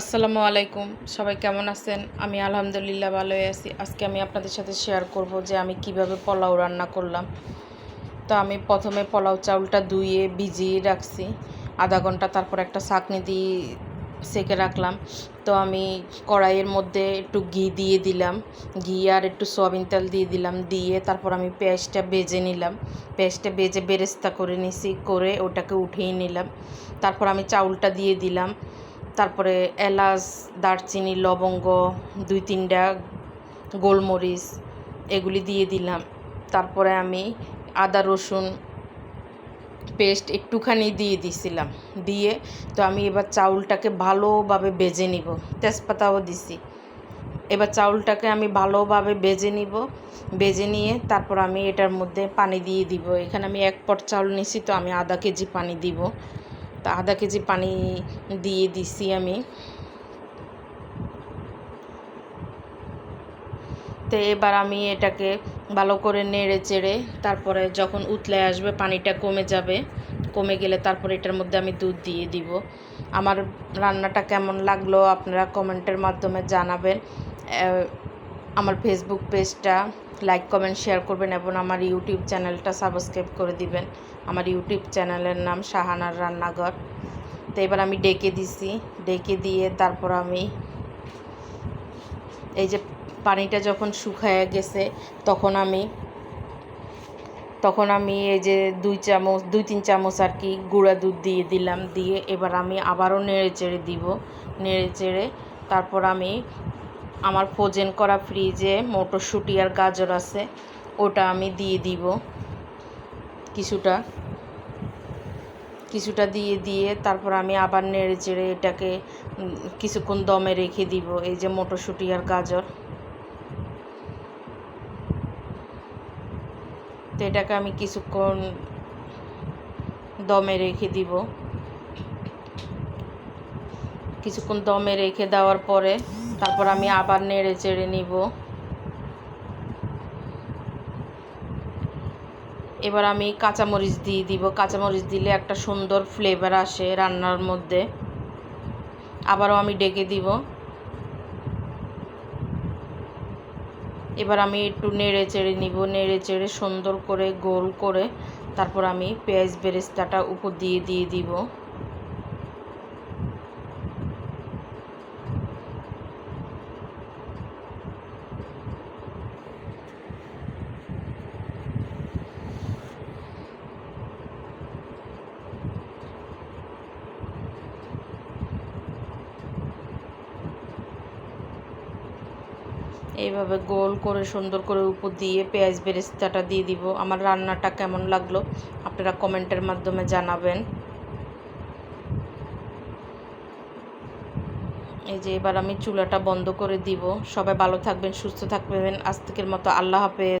আসসালামু আলাইকুম। সবাই কেমন আছেন? আমি আলহামদুলিল্লাহ ভালোই আছি। আজকে আমি আপনাদের সাথে শেয়ার করব যে আমি কীভাবে পোলাও রান্না করলাম। তো আমি প্রথমে পোলাও চাউলটা ধুয়ে, ভিজিয়ে রাখছি। আধা ঘণ্টা তারপর একটা ছাঁকনি দিয়ে সেকে রাখলাম। তো আমি কড়াইয়ের মধ্যে একটু ঘি দিয়ে দিলাম। ঘি আর একটু সয়াবিন তেল দিয়ে দিলাম। দিয়ে তারপর আমি পেঁয়াজটা বেজে নিলাম। পেঁয়াজটা বেজে বেরেস্তা করে নিছি, করে ওটাকে উঠিয়ে নিলাম। তারপর আমি চাউলটা দিয়ে দিলাম। তারপরে এলাচ, দারচিনি, লবঙ্গ, দুই তিনটা গোলমরিচ এগুলি দিয়ে দিলাম। তারপরে আমি আদা, রসুন পেস্ট একটুখানি দিয়ে দিছিলাম। দিয়ে তো আমি এবার চাউলটাকে ভালোভাবে বেজে নিব। তেজপাতাও দিছি। এবার চাউলটাকে আমি ভালোভাবে বেজে নিব। বেজে নিয়ে তারপর আমি এটার মধ্যে পানি দিয়ে দিব। এখানে আমি এক পট চাউল নিছি, তো আমি আধা কেজি পানি দিব। তা আধা কেজি পানি দিয়ে দিছি আমি। তো এবার আমি এটাকে ভালো করে নেড়ে চেড়ে তারপরে যখন উতলে আসবে পানিটা কমে যাবে, কমে গেলে তারপরে এটার মধ্যে আমি দুধ দিয়ে দিব। আমার রান্নাটা কেমন লাগল আপনারা কমেন্টের মাধ্যমে জানাবেন। আমার ফেসবুক পেজটা লাইক কমেন্ট শেয়ার করবেন এবং আমার ইউটিউব চ্যানেলটা সাবস্ক্রাইব করে দিবেন। আমার ইউটিউব চ্যানেলের নাম শাহানার রান্নাঘর। তো এবার আমি ডেকে দিছি। ডেকে দিয়ে তারপর আমি এই যে পানিটা যখন শুকায় গেছে, তখন আমি তখন আমি এই যে দুই চামচ, দুই তিন চামচ আর কি গুঁড়া দুধ দিয়ে দিলাম। দিয়ে এবার আমি আবারও নেড়ে চেড়ে দিব। নেড়ে চেড়ে তারপর আমি আমার ফ্রোজেন করা ফ্রিজে মটরশুঁটি আর গাজর আছে, ওটা আমি দিয়ে দিব। কিছুটা কিছুটা দিয়ে দিয়ে তারপর আমি আবার নেড়ে চেড়ে এটাকে কিছুক্ষণ দমে রেখে দিব, এই যে মটরশুঁটি আর গাজর। তো এটাকে আমি কিছুক্ষণ দমে রেখে দিব। কিছুক্ষণ দমে রেখে দেওয়ার পরে তারপর আমি আবার নেড়ে চেড়ে নিব। এবার আমি কাঁচামরিচ দিয়ে দিব। কাঁচামরিচ দিলে একটা সুন্দর ফ্লেভার আসে রান্নার মধ্যে। আবারও আমি ডেকে দিব। এবার আমি একটু নেড়ে চেড়ে নিব। নেড়ে চেড়ে সুন্দর করে গোল করে তারপর আমি পেঁয়াজ বেরেস্তাটা উপর দিয়ে দিয়ে দিব। এইভাবে গোল করে সুন্দর করে উপর দিয়ে পেঁয়াজ বেরেস্তাটা দিয়ে দিব। আমার রান্নাটা কেমন লাগল আপনারা কমেন্টের মাধ্যমে জানাবেন। এই যে এবার আমি চুলাটা বন্ধ করে দিব। সবাই ভালো থাকবেন, সুস্থ থাকবেন। আজ থেকের মতো আল্লাহ হাফেজ।